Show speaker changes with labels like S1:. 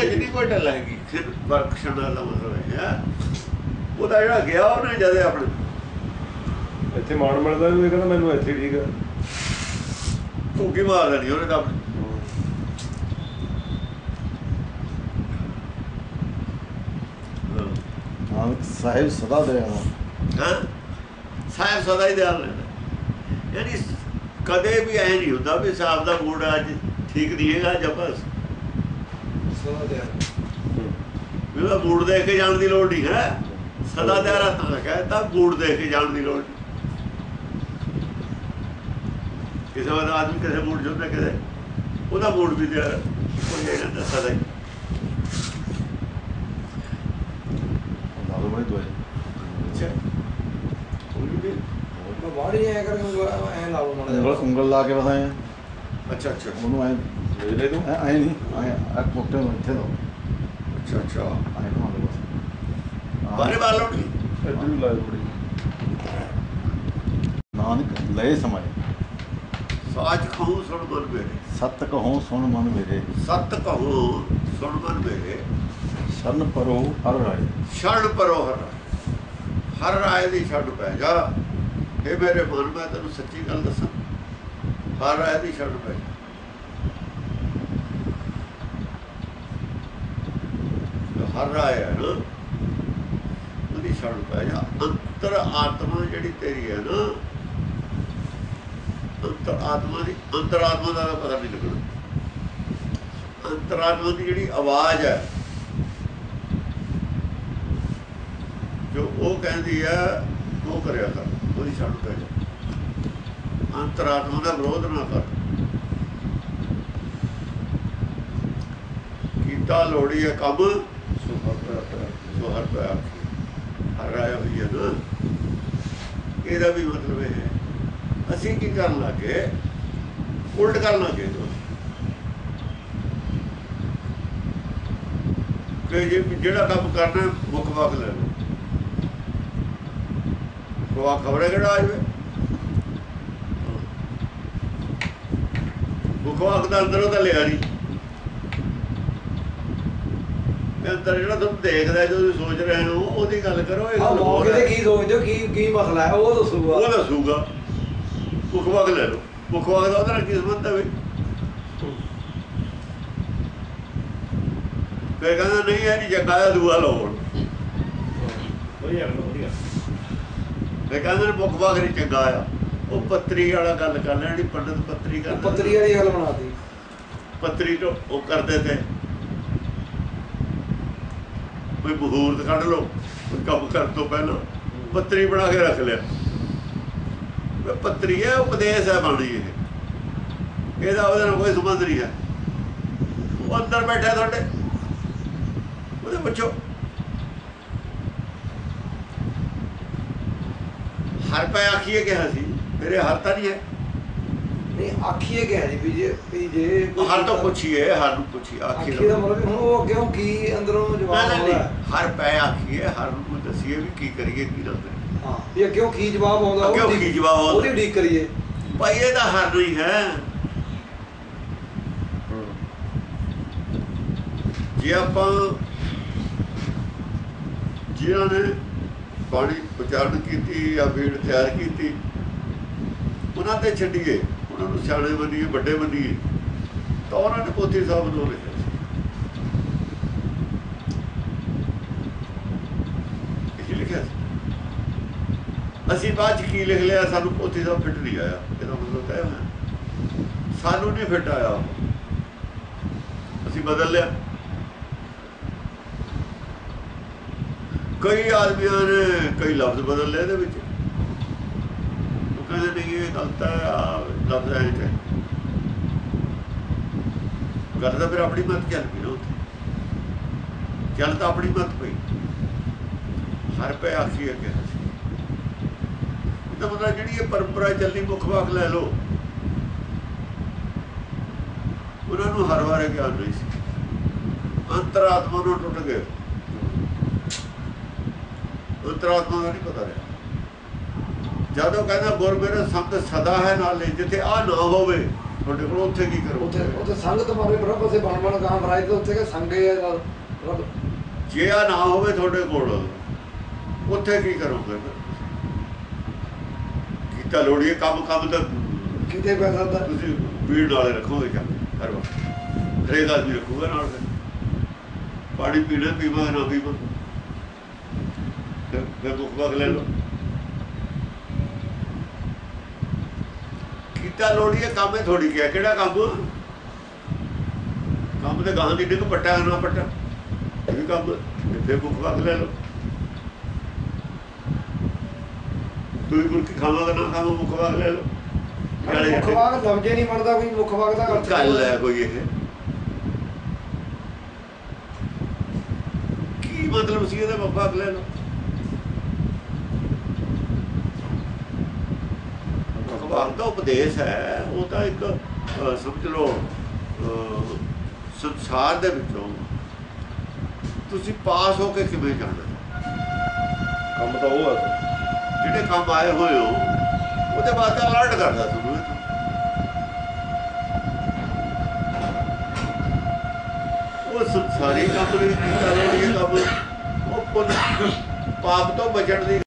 S1: ਜਿਹੜੀ ਕੋਈ ਢਲ ਹੈਗੀ ਫਿਰ ਬਖਸ਼ਣ ਦਾ ਮਤਲਬ ਹੈ ਉਹਦਾ ਜਿਹੜਾ ਗਿਆ ਉਹਨੇ ਜਦੇ ਆਪਣੇ
S2: ਇੱਥੇ ਮਾਣ ਮਿਲਦਾ ਵੀ ਇਹ ਕਹਿੰਦਾ ਮੈਨੂੰ ਇੱਥੇ ਠੀਕ ਆ।
S1: ਭੁੱਕੀ ਮਾਰ ਲੈਣੀ ਉਹਨੇ ਤਾਂ।
S3: ਨਾਨਕ ਸਾਹਿਬ ਸਦਾ ਦਇਆਵਾਨ
S1: ਹਾਂ? ਸਾਹਿਬ ਸਦਾ ਹੀ ਦਿਆਲ ਰਹਿੰਦਾ। ਯਾਨੀ ਕਦੇ ਵੀ ਐ ਨਹੀਂ ਹੁੰਦਾ ਵੀ ਸਾਹਿਬ ਦਾ ਮੂਡ ਅੱਜ ਠੀਕ ਨਹੀਂ ਹੈਗਾ ਜਾਂ ਬਸ।
S4: ਸਦਾ ਦੇ
S1: ਵੀ ਉਹਦਾ ਮੂਡ ਦੇਖ ਕੇ ਜਾਣ ਦੀ ਲੋੜ ਨਹੀਂ ਹੈ। ਸਦਾ ਦਿਆਰਾ ਤਾਂ ਕਹਿੰਦਾ ਮੂਡ ਦੇਖ ਕੇ ਜਾਣ ਦੀ ਲੋੜ ਨਹੀਂ। ਕਿਸੇ ਵਾਰ ਆਦਮੀ ਕਿਸੇ ਮੂਡ ਜੁੜਦਾ ਕਿਸੇ ਉਹਦਾ ਮੂਡ ਵੀ ਤੇ ਕੋਈ ਰਹਿੰਦਾ ਸਦਾ ਹੀ
S3: ਲਾਲੋ ਬੜੇ ਦੁਆਏ
S1: ਅੱਛਾ। ਕੋਈ ਵੀ
S4: ਬਾੜੀ ਐ ਕਰਕੇ ਐ ਲਾ ਲਓ ਮਾੜਾ ਜਿਹਾ।
S3: ਉਂਗਲ ਲਾ ਕੇ ਬਸਾਏ
S1: ਅੱਛਾ ਅੱਛਾ।
S3: ਉਹਨੂੰ ਐ
S2: ਮੇਰੇ ਤੂੰ।
S3: ਐ ਨਹੀਂ ਐ ਆ ਕੋਟੇ ਨੂੰ ਇੱਥੇ ਦੋ
S1: ਅੱਛਾ ਅੱਛਾ।
S3: ਐ ਘੁਮਾ ਦੇ ਬਸ।
S1: ਬਾਰੇ ਬਾਲ ਲੋੜ ਨਹੀਂ
S2: ਇੱਧਰ ਵੀ ਲਾਇਆ ਬੜੀ
S3: ਨਾਨਕ ਲਏ ਸਮਾਏ
S1: ਸਾਚ ਖਾਉ ਸੁਣ ਮਨ ਮੇਰੇ।
S3: ਸਤ ਕਹੋ ਸੁਣ ਮਨ ਮੇਰੇ।
S1: ਸਤ ਕਹੋ ਸੁਣ ਮਨ ਮੇਰੇ।
S3: ਸ਼ਰਨ ਪਰੋ ਹਰ ਰਾਏ।
S1: ਛੜ ਪਰੋ ਹਰ ਹਰ ਰਾਏ ਦੀ ਛੜ ਪੈ ਜਾ। ਇਹ ਮੇਰੇ ਮਨ ਮੈਂ ਤੈਨੂੰ ਸੱਚੀ ਗੱਲ ਦੱਸਾਂ। ਹਰ ਰਾਏ ਦੀ ਛੜ ਪੈ ਜਾ। ਹਰ ਰਾਏ ਹੈ ਨਾ ਉਹਦੀ ਛੜ ਪੈ ਜਾ। ਅੰਤਰ ਆਤਮਾ ਜਿਹੜੀ ਤੇਰੀ ਹੈ ਨਾ, ਅੰਤਰ ਆਤਮਾ ਦੀ, ਅੰਤਰ ਆਤਮਾ ਦਾ ਪਤਾ ਨਹੀਂ ਲੱਗਣਾ। ਅੰਤਰ ਆਤਮਾ ਦੀ ਜਿਹੜੀ ਆਵਾਜ਼ ਹੈ, ਜੋ ਉਹ ਕਹਿੰਦੀ ਹੈ, ਉਹ ਕਰਿਆ ਕਰ। ਉਹਦੀ ਛੱਡ ਪੈ ਜਾ। ਅੰਤਰਾਤਮਾ ਦਾ ਵਿਰੋਧ ਨਾ ਕਰ। ਕੀਤਾ ਲੋੜੀ ਹੈ ਕੰਮ ਸੋ ਹਰ ਪਿਆ ਹਰ ਰਾਇਆ ਹੋਈ ਹੈ ਨਾ। ਇਹਦਾ ਵੀ ਮਤਲਬ ਇਹ ਹੈ। ਅਸੀਂ ਕੀ ਕਰਨ ਲੱਗੇ? ਉਲਟ ਕਰਨ ਲੱਗੇ ਦੋਸਤ ਕਿ ਜਿਹੜਾ ਕੰਮ ਕਰਨਾ ਹੈ, ਮੁੱਖ ਵਕ ਲੈ ਲਓ। ਕੋਆ ਖਬਰੇ ਕਿਹੜਾ ਆ ਜਵੇ ਮੁੱਖ ਵਾਕ ਦਾ ਅੰਦਰੋਂ ਤਾਂ ਲਿਆ ਨਹੀਂ ਇਹ ਅੰਦਰ ਜਿਹੜਾ ਤੁਸੀਂ ਦੇਖਦਾ ਜੋ ਤੁਸੀਂ ਸੋਚ ਰਹੇ ਹੋ ਉਹਦੀ ਗੱਲ ਕਰੋ ਇਹ
S4: ਮੌਕੇ ਤੇ
S1: ਹੈ।
S4: ਕੀ ਸੋਚਦੇ ਹੋ ਕੀ ਕੀ ਮਸਲਾ ਹੈ ਉਹ ਦੱਸੂਗਾ।
S1: ਉਹ ਦੱਸੂਗਾ। ਮੁੱਖ ਵਕ ਲੈ ਲਓ। ਮੁੱਖ ਵਕ ਦਾ ਉਹਦੇ ਕੀ ਸੰਬੰਧ ਹੈ ਵੀ? ਫਿਰ ਕਹਿੰਦਾ ਨਹੀਂ ਇਹ ਨਹੀਂ ਚੰਗਾ ਹੈ ਦੂਆ ਲਓ ਹੁਣ।
S2: ਵਧੀਆ ਵਧੀਆ।
S1: ਮੈਂ ਕਹਿੰਦਾ ਮੁੱਖ ਵਕ ਨਹੀਂ ਚੰਗਾ ਆ। ਉਹ ਪੱਤਰੀ ਵਾਲਾ ਗੱਲ ਕਰ ਲੈਣੀ ਪੰਡਤ ਪੱਤਰੀ ਕਰਦੇ
S4: ਪੱਤਰੀ ਵਾਲੀ ਗੱਲ ਬਣਾਤੀ।
S1: ਪੱਤਰੀ ਤੋਂ ਉਹ ਕਰਦੇ ਤੇ। ਕੋਈ ਮੁਹੂਰਤ ਕੱਢ ਲਓ, ਕੋਈ ਕੰਮ ਕਰਨ ਤੋਂ ਪਹਿਲਾਂ ਪੱਤਰੀ ਬਣਾ ਕੇ ਰੱਖ ਲਿਆ। ਪੱਤਰੀ ਹੈ, ਉਪਦੇਸ਼ ਹੈ ਬਾਣੀ ਇਹ। ਇਹਦਾ ਉਹਦੇ ਨਾਲ ਕੋਈ ਸੰਬੰਧ ਨਹੀਂ ਹੈ। ਉਹ ਅੰਦਰ ਬੈਠਾ ਤੁਹਾਡੇ। ਉਹਦੇ ਪੁੱਛੋ। ਹਰ ਪੈ ਆਖੀਏ ਕਿਹਾ ਸੀ, ਮੇਰੇ ਹਰ ਤਾਂ ਨਹੀਂ ਹੈ।
S4: ਨਹੀਂ ਆਖੀਏ ਕਿਹਾ ਜੀ ਵੀ ਜੇ ਵੀ ਜੇ ਕੋਈ
S1: ਹਰ ਤੋਂ ਪੁੱਛੀਏ ਹਰ ਨੂੰ ਪੁੱਛੀ ਆਖੀ
S4: ਆਖੀ ਦਾ ਮਤਲਬ ਵੀ ਹੁਣ ਉਹ ਅੱਗੇ ਉਹ ਕੀ ਅੰਦਰੋਂ ਜਵਾਬ
S1: ਨਹੀਂ
S4: ਆਉਂਦਾ।
S1: ਨਹੀਂ ਹਰ ਪੈ ਆਖੀਏ ਹਰ ਨੂੰ ਦਸੀਏ ਵੀ ਕੀ ਕਰੀਏ ਕੀ ਕਰੀਏ
S4: ਹਾਂ ਵੀ ਅੱਗੇ ਉਹ ਕੀ ਜਵਾਬ ਆਉਂਦਾ
S1: ਅੱਗੇ ਉਹ ਕੀ ਜਵਾਬ ਆਉਂਦਾ?
S4: ਉਹਦੀ ਉਡੀਕ ਕਰੀਏ
S1: ਭਾਈ ਇਹ ਤਾਂ ਹਰ ਨਹੀਂ ਹੈ ਜੇ ਆਪਾਂ ਜਿਨ੍ਹਾਂ ਨੇ ਬਾਣੀ ਉਚਾਰਨ ਕੀਤੀ ਜਾਂ ਬੀੜ ਤਿਆਰ ਕੀਤੀ ਉਹਨਾਂ ਤੇ ਛੱਡੀਏ ਉਹਨਾਂ ਨੂੰ ਸਿਆਣੇ ਮੰਨੀਏ, ਵੱਡੇ ਮੰਨੀਏ, ਤਾਂ ਉਹਨਾਂ ਨੇ ਪੋਥੀ ਸਾਹਿਬ ਨੂੰ ਲਿਖਿਆ ਸੀ। ਲਿਖਿਆ ਅਸੀਂ ਬਾਅਦ ਕੀ ਲਿਖ ਲਿਆ? ਸਾਨੂੰ ਪੋਥੀ ਸਾਹਿਬ ਫਿੱਟ ਨਹੀਂ ਆਇਆ। ਇਹਦਾ ਮਤਲਬ ਤਾਂ ਇਹ ਹੋਇਆ। ਸਾਨੂੰ ਨਹੀਂ ਫਿੱਟ ਆਇਆ ਉਹ। ਅਸੀਂ ਬਦਲ ਲਿਆ। ਕਈ ਆਦਮੀਆਂ ਨੇ ਕਈ ਲਫ਼ਜ਼ ਬਦਲ ਲਏ ਇਹਦੇ ਵਿੱਚ। ਕਹਿੰਦੇ ਨਹੀਂ ਇਹ ਗਲਤ ਹੈ ਆਹ ਲਫ਼ਜ਼ ਹੈ ਤੇ। ਗੱਲ ਤਾਂ ਫਿਰ ਆਪਣੀ ਮਤ ਚੱਲ ਪਈ ਨਾ ਉੱਥੇ। ਚੱਲ ਤਾਂ ਆਪਣੀ ਮਤ ਪਈ। ਹਰ ਪੈ ਆਖੀ ਅੱਗੇ ਸੀ ਇਹਦਾ ਮਤਲਬ ਜਿਹੜੀ ਇਹ ਪਰੰਪਰਾ ਚੱਲੀ, ਮੁੱਖ ਵਾਕ ਲੈ ਲਓ। ਉਹਨਾਂ ਨੂੰ ਹਰ ਵਾਰ ਗਿਆਨ ਨਹੀਂ ਸੀ। ਅੰਤਰਾਤਮਾ ਨੂੰ ਟੁੱਟ ਗਏ। ਅੰਤਰਾਤਮਾ ਦਾ ਨਹੀਂ ਪਤਾ ਰਿਹਾ। ਜਦੋਂ ਕਹਿੰਦਾ ਗੁਰ ਮੇਰੇ ਸੰਤ ਸਦਾ ਹੈ ਨਾਲੇ ਜਿੱਥੇ ਆ ਨਾ ਹੋਵੇ ਤੁਹਾਡੇ ਕੋਲ ਉੱਥੇ ਕੀ
S4: ਉੱਥੇ
S1: ਕਰੋਗੇ?
S4: ਉੱਥੇ ਸੰਗ ਤੁਹਾਰੇ ਬ੍ਰਹਮ ਪਾਸੇ ਬਣ ਬਣ ਗਾਂ ਬਰਾਈ ਤੇ ਉੱਥੇ ਕੇ ਸੰਗੇ ਰੱਬ
S1: ਜੇ ਆ ਨਾ ਹੋਵੇ ਤੁਹਾਡੇ ਕੋਲ ਉੱਥੇ ਕੀ ਕਰੋਗੇ? ਕੀਤਾ ਲੋੜੀਏ ਕੰਮ ਕੰਮ ਤਾਂ
S4: ਕਿਤੇ ਪੈ ਸਕਦਾ।
S1: ਤੁਸੀਂ ਭੀੜ ਨਾਲੇ ਰੱਖੋਗੇ ਜਾ ਹਰ ਵਕਤ ਹਰੇਕ ਆਦਮੀ ਰੱਖੂਗਾ ਨਾਲ। ਪਾਣੀ ਪੀਣਾ ਪੀਵਾ ਨਾ ਪੀਵਾ। ਫਿਰ ਵਗ ਲੈ ਲਓ। ਕੀਤਾ ਲੋੜੀਏ ਕੰਮ ਹੈ ਥੋੜੀ ਕਿਹਾ ਕਿਹੜਾ ਕੰਮ? ਕੰਮ ਤੇ ਗਾਂ ਦੀ ਡਿੱਗ ਪੱਟਾ ਨਾ ਪੱਟਾ। ਇਹ ਵੀ ਕੰਮ ਹੈ। ਫਿਰ ਮੁੱਖ ਵਗ ਲੈ ਲਓ। ਤੁਸੀਂ ਮੁਰਕੀ ਖਾਵਾਂਗਾ ਨਾ ਖਾਵਾਂ ਮੁੱਖ ਵਗ ਲੈ ਨਾਲੇ
S4: ਮੁੱਖ ਵਾਗ ਲਫ਼ਜ਼ੇ ਨਹੀਂ ਬਣਦਾ ਕੋਈ ਮੁੱਖ ਵਾਗ ਦਾ ਅਰਥ
S1: ਗੱਲ ਹੈ ਕੋਈ ਇਹ। ਕੀ ਮਤਲਬ ਸੀ ਇਹਦਾ ਬੱਬਾ ਅਗਲੇ ਨੂੰ ਭਗਵਾਨ ਦਾ ਉਪਦੇਸ਼ ਹੈ ਉਹ ਤਾਂ ਇੱਕ ਸਮਝ ਲਓ ਸੰਸਾਰ ਦੇ ਵਿੱਚੋਂ ਤੁਸੀਂ ਪਾਸ ਹੋ ਕੇ ਕਿਵੇਂ ਜਾਣਾ
S2: ਕੰਮ ਤਾਂ ਉਹ ਆ
S1: ਜਿਹੜੇ ਕੰਮ ਆਏ ਹੋਏ ਹੋ ਉਹਦੇ ਵਾਸਤੇ ਅਲਰਟ ਕਰਦਾ ਤੁਹਾਨੂੰ ਤਾਂ। ਉਹ ਸੰਸਾਰੀ ਕੰਮ ਨਹੀਂ ਕੀਤਾ ਲੋੜੀਏ ਕੰਮ ਉਹ ਪਾਪ ਤੋਂ ਬਚਣ ਦੀ